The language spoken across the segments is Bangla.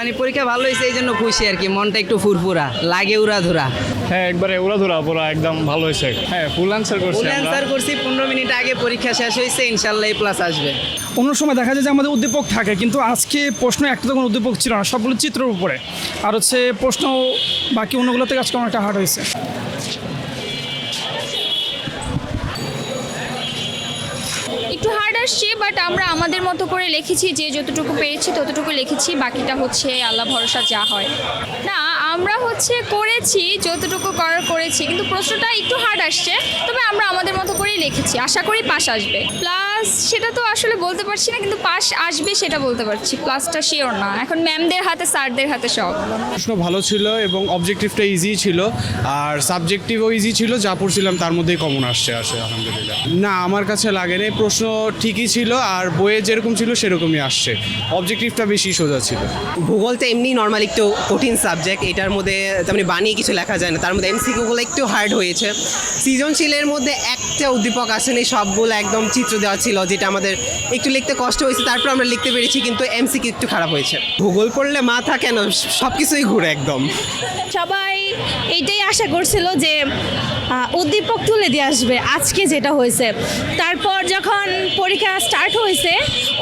মানে পরীক্ষা ভালো হয়েছে এই জন্য খুশি আর কি। মনটা একটু ফুরফুরা লাগে উড়া ধুরা হ্যাঁ একবারে ওরা ধরা পুরো একদম ভালো হয়েছে। হ্যাঁ ফুল আনসার করছি ফুল আনসার করছি পনেরো মিনিট আগে পরীক্ষা শেষ হয়েছে ইনশাল্লাহ এই প্লাস আসবে। অন্য সময় দেখা যায় যে আমাদের উদ্দীপক থাকে কিন্তু আজকে প্রশ্ন একটা তখন কোনো উদ্দীপক ছিল না সবগুলো চিত্রের উপরে। আর হচ্ছে প্রশ্ন বাকি অন্যগুলোতে থেকে আজকে অনেকটা হার্ড হয়েছে একটু হার্ড আসছে বাট আমরা আমাদের মতো করে লিখেছি, যে যতটুকু পেরেছি ততটুকু লিখেছি, বাকিটা হচ্ছে আল্লাহ ভরসা যা হয়। না, আমরা হচ্ছে করেছি, যতটুকু করার করেছি, কিন্তু প্রশ্নটা একটু হার্ড আসছে, তবে আমরা আমাদের মতো করেই লিখেছি। আশা করি পাস আসবে। প্লাস সেটা তো আসলে বলতে পারছি না, কিন্তু পাস আসবে সেটা বলতে পারছি। প্লাসটা শিওর না। এখন ম্যামদের হাতে, স্যারদের হাতে সব। প্রশ্ন ভালো ছিল এবং অবজেক্টিভটা ইজি ছিল। আর সাবজেক্টিভও ইজি ছিল, যা পড়ছিলাম তার মধ্যেই কমন আসছে, আসে, আলহামদুলিল্লাহ। না, আমার কাছে লাগে না প্রশ্ন ঠিকই ছিল আর বইয়ে যেরকম ছিল সেরকমই আসছে। অবজেক্টিভটা বেশি সোজা ছিল। ভূগোল তো এমনি নর্মাল একটু কঠিন সাবজেক্ট এটার মধ্যে তেমনি বানিয়ে কিছু লেখা যায় না। তার মধ্যে এমসিকিউগুলো একটু হার্ড হয়েছে। সৃজনশীলের মধ্যে একটা উদ্দীপক আসেনি সবগুলো একদম চিত্র দেওয়া ছিল যেটা আমাদের একটু লিখতে কষ্ট হয়েছে তারপর আমরা লিখতে পেরেছি কিন্তু এমসিকিউ একটু খারাপ হয়েছে। ভূগোল পড়লে মাথা কেন? সব কিছুই ঘুরে একদম। সবাই এইটাই আশা করছিল যে উদ্দীপক তুলে দিয়ে আসবে আজকে যেটা হয়েছে। তারপর যখন পরীক্ষা স্টার্ট হয়েছে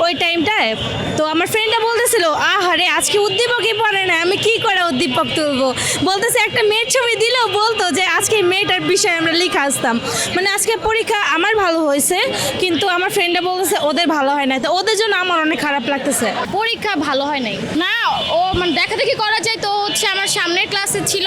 ওই টাইমটায়। তো আমার ফ্রেন্ডটা বলতেছিল, আহারে, আজকে উদ্দীপকই পড়ে না, আমি কি করে উদ্দীপক তুলবো? বলতেছে, একটা মেয়ের ছবি দিলেও বলতো যে আজকে মেয়েটার বিষয়ে আমরা লিখে আসতাম। মানে আজকে পরীক্ষা আমার ভালো হয়েছে, কিন্তু আমার ফ্রেন্ডটা বলতেছে, ওদের ভালো হয় না তো ওদের জন্য আমার অনেক খারাপ লাগতেছে। পরীক্ষা ভালো হয় নাই। না, ও মানে দেখা দেখি করা যায় তো হচ্ছে আমার সামনের ক্লাসে ছিল,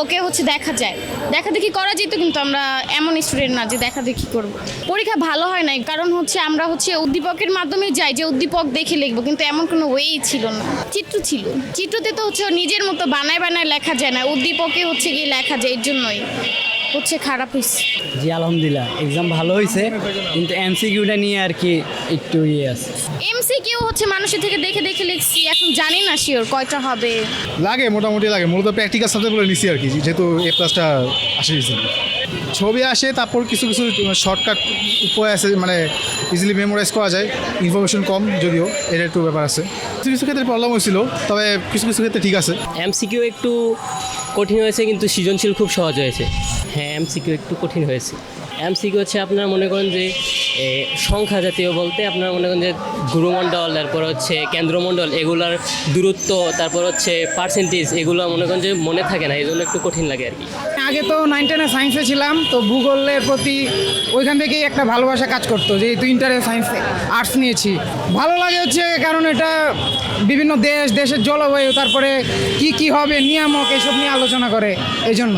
ওকে হচ্ছে দেখা যায়। দেখা দেখি করা যেত, কিন্তু আমরা এমন স্টুডেন্ট না যে দেখা দেখি করব। পরীক্ষা ভালো হয় নাই, কারণ হচ্ছে আমরা হচ্ছে উদ্দীপকের মাধ্যমে যাই। যে উদ্দীপক দেখে লিখব, কিন্তু এমন কোনো ওয়েই ছিল না। চিত্র ছিল। চিত্রতে তো হচ্ছে নিজের মতো বানায় বানায় লেখা যায় না, উদ্দীপকে হচ্ছে গিয়ে লেখা যায় এর জন্যই। হচ্ছে খারাপ হয়েছে জি আলহামদুলিল্লাহ এক্সাম ভালো হয়েছে কিন্তু এমসিকিউটা নিয়ে আর কি একটু ইয়ে আছে। এমসিকিউ হচ্ছে মানুষের থেকে দেখে দেখে লিখছি এখন জানি না শিওর কয়টা হবে। লাগে মোটামুটি লাগে মূলত প্র্যাকটিক্যাল সাবজেক্টগুলো নিছি আর কি যেহেতু এ প্লাসটা আসে ইজিলি ছবি আসে তারপর কিছু কিছু শর্টকাট উপায় আছে মানে ইজিলি মেমোরাইজ করা যায় ইনফরমেশন কম যদিও এটা একটু ব্যাপার আছে। কিছু কিছু ক্ষেত্রে প্রবলেম হয়েছিল তবে কিছু কিছু ক্ষেত্রে ঠিক আছে। এমসিকিউ একটু কঠিন হয়েছে কিন্তু সৃজনশীল খুব সহজ হয়েছে। হ্যাঁ এমসিকিউ একটু কঠিন হয়েছে। এমসিকিউ হচ্ছে আপনার মনে করেন যে সংখ্যা জাতীয় বলতে আপনার মনে করেন যে গুরুমণ্ডল, তারপর হচ্ছে কেন্দ্রমণ্ডল, এগুলার দূরত্ব, তারপর হচ্ছে পার্সেন্টেজ এগুলো মনে করেন যে মনে থাকে না এই জন্য একটু কঠিন লাগে আর কি। আগে তো নাইন টেনে সায়েন্সে ছিলাম, তো ভূগোলের প্রতি ওইখান থেকেই একটা ভালোবাসা কাজ করতো, যেহেতু ইন্টারে সায়েন্স আর্টস নিয়েছি। ভালো লাগে হচ্ছে, কারণ এটা বিভিন্ন দেশ, দেশের জলবায়ু, তারপরে কি কি হবে, নিয়ামক, এসব নিয়ে আলোচনা করে এই জন্য